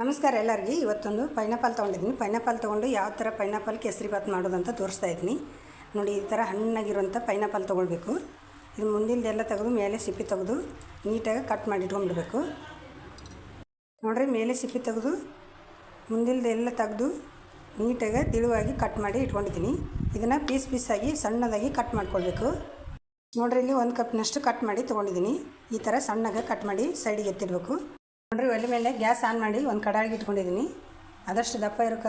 ನಮಸ್ಕಾರ ಎಲ್ಲರಿಗೂ. ಇವತ್ತೊಂದು ಪೈನಾಪಲ್ ತೊಗೊಂಡಿದ್ದೀನಿ. ಪೈನಾಪಲ್ ತೊಗೊಂಡು ಯಾವ ಥರ ಪೈನಾಪಲ್ ಬಾತ್ ಮಾಡೋದಂತ ತೋರಿಸ್ತಾ ಇದ್ದೀನಿ. ನೋಡಿ, ಈ ಥರ ಹಣ್ಣಾಗಿರುವಂಥ ಪೈನಾಪಲ್ ತೊಗೊಳ್ಬೇಕು. ಇದು ಮುಂದಿಂದೆಲ್ಲ ತೆಗೆದು ಮೇಲೆ ಸಿಪ್ಪಿ ತೆಗೆದು ನೀಟಾಗಿ ಕಟ್ ಮಾಡಿ ಇಟ್ಕೊಂಡ್ಬಿಡ್ಬೇಕು. ನೋಡ್ರಿ, ಮೇಲೆ ಸಿಪ್ಪಿ ತೆಗೆದು ಮುಂದಿಲ್ದೆಲ್ಲ ತೆಗೆದು ನೀಟಾಗಿ ತಿಳುವಾಗಿ ಕಟ್ ಮಾಡಿ ಇಟ್ಕೊಂಡಿದ್ದೀನಿ. ಇದನ್ನು ಪೀಸ್ ಪೀಸಾಗಿ ಸಣ್ಣದಾಗಿ ಕಟ್ ಮಾಡ್ಕೊಳ್ಬೇಕು. ನೋಡ್ರಿ, ಇಲ್ಲಿ ಒಂದು ಕಪ್ನಷ್ಟು ಕಟ್ ಮಾಡಿ ತೊಗೊಂಡಿದ್ದೀನಿ. ಈ ಥರ ಸಣ್ಣಗೆ ಕಟ್ ಮಾಡಿ ಸೈಡಿಗೆ ಎತ್ತಿಡಬೇಕು. ನೋಡ್ರಿ ಒಲೆ ಮೇಲೆ ಗ್ಯಾಸ್ ಆನ್ ಮಾಡಿ ಒಂದು ಕಡಾಯಿಗೆ ಇಟ್ಕೊಂಡಿದ್ದೀನಿ ಆದಷ್ಟು ದಪ್ಪ ಇರೋ ಕ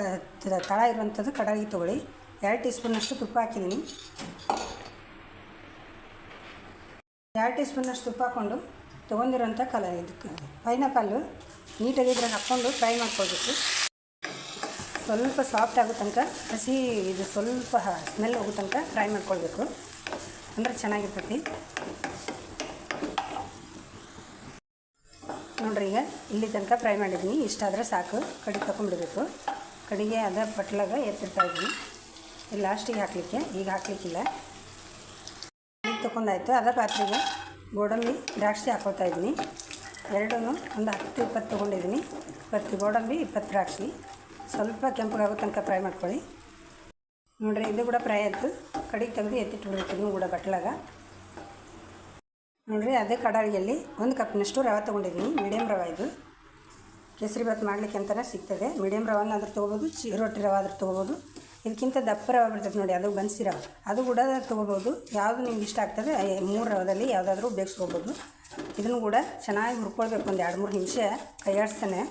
ತಳ ಇರುವಂಥದ್ದು ಕಡಾಯಿ ತೊಗೊಳ್ಳಿ. ಎರಡು ಟೀ ಸ್ಪೂನಷ್ಟು ತುಪ್ಪ ಹಾಕಿದ್ದೀನಿ ಎರಡು ಟೀ ಸ್ಪೂನಷ್ಟು ತುಪ್ಪ ಹಾಕ್ಕೊಂಡು ತೊಗೊಂಡಿರೋಂಥ ಕಲ ಇದಕ್ಕೆ ಪೈನಾಪಲ್ಲು ನೀಟಾಗಿ ಇದ್ರಾಗ ಹಾಕ್ಕೊಂಡು ಫ್ರೈ ಮಾಡ್ಕೊಳ್ಬೇಕು. ಸ್ವಲ್ಪ ಸಾಫ್ಟ್ ಆಗೋ ತನಕ, ಹಸಿ ಇದು ಸ್ವಲ್ಪ ಸ್ಮೆಲ್ ಹೋಗೋ ತನಕ ಫ್ರೈ ಮಾಡ್ಕೊಳ್ಬೇಕು. ಅಂದರೆ ಚೆನ್ನಾಗಿರ್ತೈತಿ ನೋಡ್ರಿ ಈಗ ಇಲ್ಲಿ ತನಕ ಫ್ರೈ ಮಾಡಿದ್ದೀನಿ. ಇಷ್ಟಾದರೆ ಸಾಕು. ಕಡಿಗೆ ತಗೊಂಡ್ಬಿಡಬೇಕು. ಕಡಿಗೆ ಅದ ಬಟ್ಲಾಗ ಎತ್ತಿರ್ತಾ ಇದ್ದೀನಿ. ಇಲ್ಲಿ ಲಾಸ್ಟಿಗೆ ಹಾಕಲಿಕ್ಕೆ. ಈಗ ಹಾಕಲಿಕ್ಕಿಲ್ಲ. ಈಗ ತೊಗೊಂಡಾಯ್ತು. ಅದ ಪಾತ್ರೆಗೆ ಗೋಡಂಬಿ ದ್ರಾಕ್ಷಿ ಹಾಕೋತಾ ಇದ್ದೀನಿ. ಎರಡೂ ಒಂದು ಹತ್ತು ಇಪ್ಪತ್ತು ತೊಗೊಂಡಿದ್ದೀನಿ. ಇಪ್ಪತ್ತು ಗೋಡಂಬಿ, ಇಪ್ಪತ್ತು ದ್ರಾಕ್ಷಿ. ಸ್ವಲ್ಪ ಕೆಂಪಗಾಗೋ ತನಕ ಫ್ರೈ ಮಾಡ್ಕೊಳ್ಳಿ. ನೋಡ್ರಿ, ಇದು ಕೂಡ ಫ್ರೈ ಆಯಿತು. ಕಡಿಗೆ ತೆಗೆದು ಎತ್ತಿಟ್ಬಿಡ್ಬೇಕು. ಕೂಡ ಬಟ್ಲಾಗ ನೋಡ್ರಿ, ಅದೇ ಕಡಾಯಿಯಲ್ಲಿ ಒಂದು ಕಪ್ನಷ್ಟು ರವೆ ತೊಗೊಂಡಿದ್ದೀನಿ ಮೀಡಿಯಮ್ ರವೆ ಇದು. ಕೇಸರಿ ಭಾತ್ ಮಾಡಲಿಕ್ಕೆ ಅಂತಲೇ ಸಿಗ್ತದೆ. ಮೀಡಿಯಮ್ ರವಾನಾದ್ರೂ ತೊಗೋಬೋದು, ಚಿ ರೊಟ್ಟಿ ರವೆ ಆದ್ರೂ ತೊಗೋಬೋದು. ಇದಕ್ಕಿಂತ ದಪ್ಪ ರವೆ ಬರ್ತದೆ ನೋಡಿ, ಅದು ಬನ್ಸಿ ರವೆ. ಅದು ಕೂಡ ತೊಗೋಬೋದು. ಯಾವುದು ನಿಮ್ಗೆ ಇಷ್ಟ ಆಗ್ತದೆ ಮೂರು ರವದಲ್ಲಿ ಯಾವುದಾದ್ರೂ ಬೇಯಿಸ್ಕೋಬೋದು ಇದನ್ನು ಕೂಡ ಚೆನ್ನಾಗಿ ಹುರ್ಕೊಳ್ಬೇಕು, ಒಂದು ಎರಡು ಮೂರು ನಿಮಿಷ ಕೈಯಾಡಿಸ್ತಾನೆ.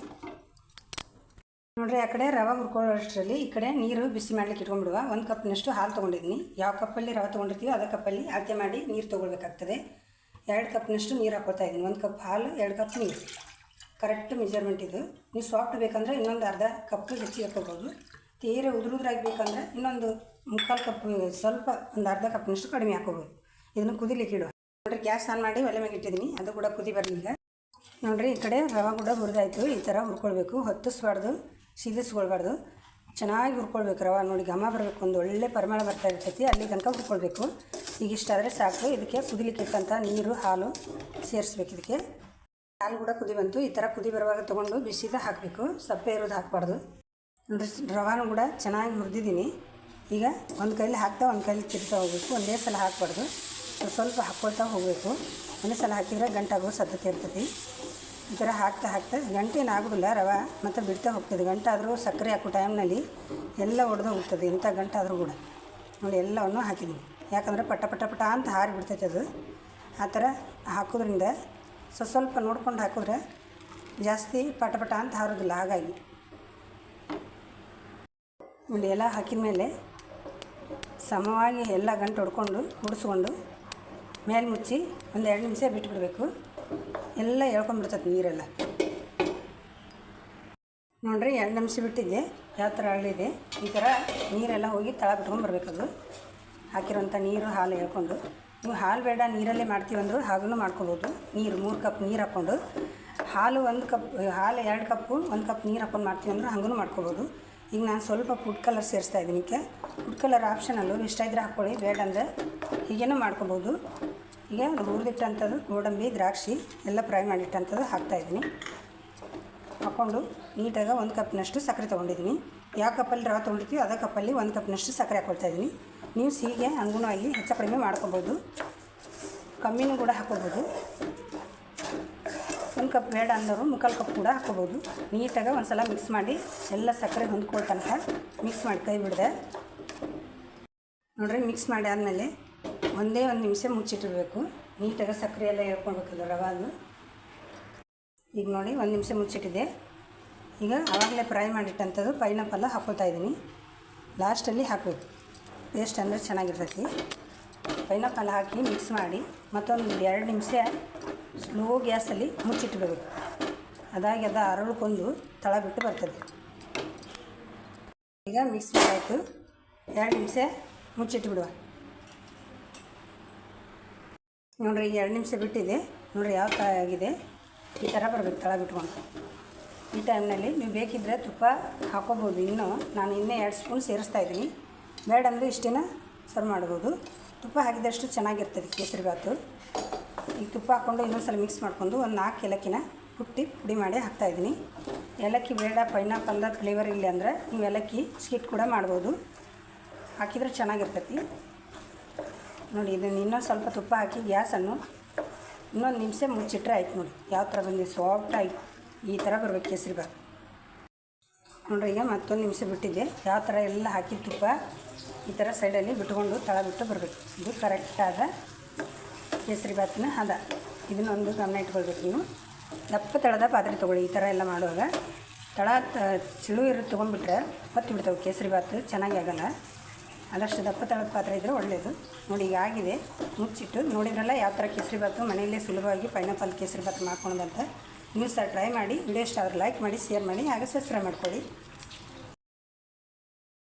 ನೋಡಿರಿ, ಆ ಕಡೆ ರವೆ ಹುರ್ಕೊಳ್ಳೋಷ್ಟರಲ್ಲಿ ಈ ಕಡೆ ನೀರು ಬಿಸಿ ಮಾಡ್ಲಿಕ್ಕೆ ಇಟ್ಕೊಂಡ್ಬಿಡುವ. ಒಂದು ಕಪ್ನಷ್ಟು ಹಾಲು ತೊಗೊಂಡಿದ್ದೀನಿ. ಯಾವ ಕಪ್ಪಲ್ಲಿ ರವೆ ತೊಗೊಂಡಿರ್ತೀವೋ ಅದೇ ಕಪ್ಪಲ್ಲಿ ಅಳತೆ ಮಾಡಿ ನೀರು ತೊಗೊಳ್ಬೇಕಾಗ್ತದೆ. ಎರಡು ಕಪ್ನಷ್ಟು ನೀರು ಹಾಕ್ಕೊಳ್ತಾ ಇದ್ದೀನಿ. ಒಂದು ಕಪ್ ಹಾಲು, ಎರಡು ಕಪ್ ನೀರು. ಕರೆಕ್ಟ್ ಮೆಜರ್ಮೆಂಟ್ ಇದು. ನೀವು ಸಾಫ್ಟ್ ಬೇಕಂದ್ರೆ ಇನ್ನೊಂದು ಅರ್ಧ ಕಪ್ ಹೆಚ್ಚಿಗೆ ಹಾಕೋಬೋದು ತೀರ ಉದುರು ಬೇಕಂದ್ರೆ ಇನ್ನೊಂದು ಮುಕ್ಕಾಲು ಕಪ್ ಸ್ವಲ್ಪ ಒಂದು ಅರ್ಧ ಕಪ್ನಷ್ಟು ಕಡಿಮೆ ಹಾಕೋಬೋದು ಇದನ್ನು ಕುದಿಲಿಕ್ಕೆ ಇಡು. ನೋಡ್ರಿ, ಗ್ಯಾಸ್ ಆನ್ ಮಾಡಿ ಒಲೆ ಮೇಲೆ ಇಟ್ಟಿದ್ದೀನಿ ಅದು ಕೂಡ ಕುದಿ ಬರಲಿ ಈಗ. ನೋಡ್ರಿ, ಈ ಕಡೆ ರವೆ ಕೂಡ ಹುರಿದಾಯ್ತು. ಈ ಥರ ಹುರ್ಕೊಳ್ಬೇಕು. ಹೊತ್ತಿಸ್ಬಾರ್ದು ಸೀದಿಸ್ಕೊಳ್ಬಾರ್ದು ಚೆನ್ನಾಗಿ ಹುರ್ಕೊಳ್ಬೇಕು ರವ. ನೋಡಿ, ಘಮ ಬರಬೇಕು, ಒಂದು ಒಳ್ಳೆ ಪರಿಮಳ ಬರ್ತಾ ಇರ್ತೈತಿ, ಅಲ್ಲಿ ತನಕ ಹುರ್ಕೊಳ್ಬೇಕು. ಈಗ ಇಷ್ಟಾದರೆ ಸಾಕು. ಇದಕ್ಕೆ ಕುದಿಲಿಕ್ಕೆ ಇಟ್ಟಂಥ ನೀರು, ಹಾಲು ಸೇರಿಸ್ಬೇಕು ಇದಕ್ಕೆ. ಹಾಲು ಕೂಡ ಕುದಿ ಬಂತು. ಈ ಥರ ಕುದಿ ಬರುವಾಗ ತೊಗೊಂಡು ಬಿಸಿದ ಹಾಕಬೇಕು. ಸಪ್ಪೆ ಇರೋದು ಹಾಕಬಾರ್ದು. ರವಾನು ಕೂಡ ಚೆನ್ನಾಗಿ ಹುರಿದಿದ್ದೀನಿ. ಈಗ ಒಂದು ಕೈಲಿ ಹಾಕ್ತಾ ಒಂದು ಕೈಲಿ ತಿರ್ತಾ ಹೋಗಬೇಕು. ಒಂದೇ ಸಲ ಹಾಕಬಾರ್ದು. ಸ್ವಲ್ಪ ಸ್ವಲ್ಪ ಹಾಕ್ಕೊಳ್ತಾ ಹೋಗಬೇಕು. ಒಂದೇ ಸಲ ಹಾಕಿದರೆ ಗಂಟಾಗೋ ಸಾಧ್ಯತೆ ಇರ್ತೈತಿ. ಈ ಥರ ಹಾಕ್ತಾ ಹಾಕ್ತಾ ಗಂಟೇನು ಆಗೋದಿಲ್ಲ, ರವೆ ಮತ್ತು ಬಿಡ್ತಾ ಹೋಗ್ತದೆ. ಗಂಟೆ ಆದರೂ ಸಕ್ಕರೆ ಹಾಕೋ ಟೈಮ್ನಲ್ಲಿ ಎಲ್ಲ ಒಡೆದು ಹೋಗ್ತದೆ, ಇಂಥ ಗಂಟೆ ಆದರೂ ಕೂಡ. ನೋಡಿ, ಎಲ್ಲವನ್ನು ಹಾಕಿದ್ದೀನಿ. ಯಾಕಂದರೆ ಪಟ ಪಟ ಪಟ ಅಂತ ಹಾರಿ ಬಿಡ್ತೈತೆ ಅದು. ಆ ಥರ ಹಾಕೋದ್ರಿಂದ ಸ್ವಲ್ಪ ಸ್ವಲ್ಪ ನೋಡ್ಕೊಂಡು ಹಾಕಿದ್ರೆ ಜಾಸ್ತಿ ಪಟ ಪಟ ಅಂತ ಹಾರೋದಿಲ್ಲ, ಹಾಗಾಗಿ. ನೋಡಿ, ಎಲ್ಲ ಹಾಕಿದ ಮೇಲೆ ಸಮವಾಗಿ ಎಲ್ಲ ಗಂಟು ಹೊಡ್ಕೊಂಡು ಕುಡಿಸ್ಕೊಂಡು ಮೇಲೆ ಮುಚ್ಚಿ ಒಂದು ಎರಡು ನಿಮಿಷ ಬಿಟ್ಬಿಡಬೇಕು. ಎಲ್ಲ ಎಳ್ಕೊಂಡ್ಬಿಡ್ತದೆ ನೀರೆಲ್ಲ. ನೋಡ್ರಿ ಎರಡು ನಿಮಿಷ ಬಿಟ್ಟಿದ್ದೆ ಯಾವ ಥರ ಅರಳಿದೆ ಈ ಥರ ನೀರೆಲ್ಲ ಹೋಗಿ ತಳ ಬಿಟ್ಕೊಂಡ್ಬರ್ಬೇಕದು. ಹಾಕಿರೋಂಥ ನೀರು ಹಾಲು ಹೇಳ್ಕೊಂಡು ನೀವು ಹಾಲು ಬೇಡ, ನೀರಲ್ಲೇ ಮಾಡ್ತೀವಿ ಅಂದರೂ ಹಾಗೂ ಮಾಡ್ಕೊಬೋದು. ನೀರು, ಮೂರು ಕಪ್ ನೀರು ಹಾಕ್ಕೊಂಡು, ಹಾಲು ಒಂದು ಕಪ್, ಹಾಲು ಎರಡು ಕಪ್ಪು, ಒಂದು ಕಪ್ ನೀರು ಹಾಕ್ಕೊಂಡು ಮಾಡ್ತೀವಿ ಅಂದ್ರೆ ಹಂಗೂ ಮಾಡ್ಕೊಬೋದು. ಈಗ ನಾನು ಸ್ವಲ್ಪ ಫುಡ್ ಕಲರ್ ಸೇರಿಸ್ತಾ ಇದ್ದೀನಿ ಫುಡ್ ಕಲರ್ ಆಪ್ಷನಲ್ಲು ಇಷ್ಟ ಇದ್ರೆ ಹಾಕ್ಕೊಳ್ಳಿ, ಬೇಡ ಅಂದರೆ ಹೀಗೇನೂ ಮಾಡ್ಕೊಬೋದು. ಈಗ ಹುರಿದಿಟ್ಟಂಥದ್ದು ಗೋಡಂಬಿ, ದ್ರಾಕ್ಷಿ ಎಲ್ಲ ಫ್ರೈ ಮಾಡಿಟ್ಟಂಥದ್ದು ಹಾಕ್ತಾಯಿದ್ದೀನಿ. ಹಾಕ್ಕೊಂಡು ನೀಟಾಗಿ ಒಂದು ಕಪ್ನಷ್ಟು ಸಕ್ಕರೆ ತೊಗೊಂಡಿದ್ದೀನಿ. ಯಾವ ಕಪ್ಪಲ್ಲಿ ರವೆ ತೊಗೊಂಡಿರ್ತೀವಿ ಅದೇ ಕಪ್ಪಲ್ಲಿ ಒಂದು ಕಪ್ನಷ್ಟು ಸಕ್ಕರೆ ಹಾಕ್ಕೊಳ್ತಾ ಇದ್ದೀನಿ ನೀವು ಸಿಹಿಗೆ ಅನುಗುಣವಾಗಿ ಹೆಚ್ಚು ಕಡಿಮೆ ಮಾಡ್ಕೊಬೋದು. ಕಮ್ಮಿನೂ ಕೂಡ ಹಾಕ್ಕೋಬೋದು. ಒಂದು ಕಪ್ ಬೇಡ ಅಂದವರು ಮುಕ್ಕಾಲು ಕಪ್ ಕೂಡ ಹಾಕ್ಕೋಬೋದು. ನೀಟಾಗಿ ಒಂದು ಸಲ ಮಿಕ್ಸ್ ಮಾಡಿ ಎಲ್ಲ ಸಕ್ಕರೆ ಹೊಂದ್ಕೊಳ್ತನಕ ಮಿಕ್ಸ್ ಮಾಡಿ ಕೈ ಬಿಡದೆ. ನೋಡ್ರಿ ಮಿಕ್ಸ್ ಮಾಡಿ ಆದಮೇಲೆ ಒಂದೇ ಒಂದು ನಿಮಿಷ ಮುಚ್ಚಿಟ್ಟಿರಬೇಕು. ನೀಟಾಗಿ ಸಕ್ಕರೆ ಎಲ್ಲ ಹೇಳ್ಕೊಳ್ಬೇಕಲ್ಲ ರವಾದು ಈಗ ನೋಡಿ, ಒಂದು ನಿಮಿಷ ಮುಚ್ಚಿಟ್ಟಿದೆ. ಈಗ ಆವಾಗಲೇ ಫ್ರೈ ಮಾಡಿಟ್ಟಂಥದ್ದು ಪೈನಾಪಲ್ಲ ಹಾಕ್ಕೊಳ್ತಾ ಇದ್ದೀನಿ. ಲಾಸ್ಟಲ್ಲಿ ಹಾಕಬೇಕು. ಟೇಸ್ಟ್ ಅಂದರೆ ಚೆನ್ನಾಗಿರ್ತೈತಿ. ಪೈನಾಪಲ್ ಹಾಕಿ ಮಿಕ್ಸ್ ಮಾಡಿ ಮತ್ತೊಂದು ಎರಡು ನಿಮಿಷ ಸ್ಲೋ ಗ್ಯಾಸಲ್ಲಿ ಮುಚ್ಚಿಟ್ಬೇಕು. ಅದಾಗಿ ಅದು ಅರಳ್ಕೊಂಡು ತಳ ಬಿಟ್ಟು ಬರ್ತದೆ. ಈಗ ಮಿಕ್ಸ್ ಮಾಡಾಯಿತು. ಎರಡು ನಿಮಿಷ ಮುಚ್ಚಿಟ್ಟು ಬಿಡುವ ನೋಡ್ರಿ, ಈಗ ಎರಡು ನಿಮಿಷ ಬಿಟ್ಟಿದೆ. ನೋಡ್ರಿ ಯಾವ ಥರ ಆಗಿದೆ. ಈ ಥರ ಬರಬೇಕು, ತಳ ಬಿಟ್ಕೊಂಡು. ಈ ಟೈಮ್ನಲ್ಲಿ ನೀವು ಬೇಕಿದ್ದರೆ ತುಪ್ಪ ಹಾಕೋಬೋದು. ಇನ್ನೂ ನಾನು ಇನ್ನೇ ಎರಡು ಸ್ಪೂನ್ ಸೇರಿಸ್ತಾ ಇದ್ದೀನಿ. ಬೇಡ ಅಂದರೆ ಇಷ್ಟೇನ ಸರ್ವ್ ಮಾಡ್ಬೋದು. ತುಪ್ಪ ಹಾಕಿದಷ್ಟು ಚೆನ್ನಾಗಿರ್ತದೆ ಕೇಸರಿ ಭಾತು ಈಗ ತುಪ್ಪ ಹಾಕ್ಕೊಂಡು ಇನ್ನೊಂದು ಸಲ ಮಿಕ್ಸ್ ಮಾಡ್ಕೊಂಡು ಒಂದು ನಾಲ್ಕು ಏಲಕ್ಕಿನ ಹುಟ್ಟಿ ಪುಡಿ ಮಾಡಿ ಹಾಕ್ತಾಯಿದ್ದೀನಿ ಏಲಕ್ಕಿ ಬೇಡ ಪೈನಾಪಲ್ದ ಫ್ಲೇವರ್ ಇಲ್ಲ ಅಂದರೆ ನೀವು ಏಲಕ್ಕಿ ಸ್ಕಿಟ್ ಕೂಡ ಮಾಡ್ಬೋದು. ಹಾಕಿದ್ರೆ ಚೆನ್ನಾಗಿರ್ತೈತಿ. ನೋಡಿ, ಇದನ್ನು ಇನ್ನೊಂದು ಸ್ವಲ್ಪ ತುಪ್ಪ ಹಾಕಿ ಗ್ಯಾಸನ್ನು ಇನ್ನೊಂದು ನಿಮಿಷ ಮುಚ್ಚಿಟ್ರೆ ಆಯ್ತು ನೋಡಿ, ಯಾವ ಥರ ಬಂದಿದೆ ಸಾಫ್ಟಾಗಿ ಈ ಥರ ಬರ್ಬೇಕು ಕೇಸರಿ ಬಾತ್. ನೋಡ್ರಿ, ಈಗ ಮತ್ತೊಂದು ನಿಮಿಷ ಬಿಟ್ಟಿದ್ದೆ ಯಾವ ಥರ ಎಲ್ಲ ಹಾಕಿ ತುಪ್ಪ ಈ ಥರ ಸೈಡಲ್ಲಿ ಬಿಟ್ಕೊಂಡು ತಳ ಬಿಟ್ಟು ಬರಬೇಕು. ಇದು ಕರೆಕ್ಟಾದ ಕೇಸರಿ ಬಾತಿನ ಹದ. ಇದನ್ನೊಂದು ಗಮನ ಇಟ್ಕೊಳ್ಬೇಕು ನೀವು. ದಪ್ಪ ತಳದ ಪಾತ್ರೆ ತೊಗೊಳ್ಳಿ, ಈ ಥರ ಎಲ್ಲ ಮಾಡುವಾಗ. ತಳ ಚಿಳು ಇರೋದು ತೊಗೊಂಡ್ಬಿಟ್ರೆ ಹೊತ್ತು ಬಿಡ್ತಾವೆ, ಕೇಸರಿ ಬಾತು ಚೆನ್ನಾಗಿ ಆಗಲ್ಲ. ಆದಷ್ಟು ದಪ್ಪ ತಳದ ಪಾತ್ರೆ ಇದ್ದರೆ ಒಳ್ಳೆಯದು ನೋಡಿ, ಈಗ ಆಗಿದೆ. ಮುಚ್ಚಿಟ್ಟು ನೋಡಿದ್ರಲ್ಲ ಯಾವ ಥರ ಕೇಸರಿ ಬಾತು ಮನೆಯಲ್ಲೇ ಸುಲಭವಾಗಿ ಪೈನಾಪಲ್ ಕೇಸರಿ ಬಾತು ಮಾಡ್ಕೊಳೋದಂತ. ನೀವು ಸಹ ಟ್ರೈ ಮಾಡಿ ವಿಡಿಯೋ ಇಷ್ಟ ಆದ್ರೆ ಲೈಕ್ ಮಾಡಿ ಶೇರ್ ಮಾಡಿ, ಹಾಗೆ ಸಬ್ಸ್ಕ್ರೈಬ್ ಮಾಡ್ಕೊಳ್ಳಿ.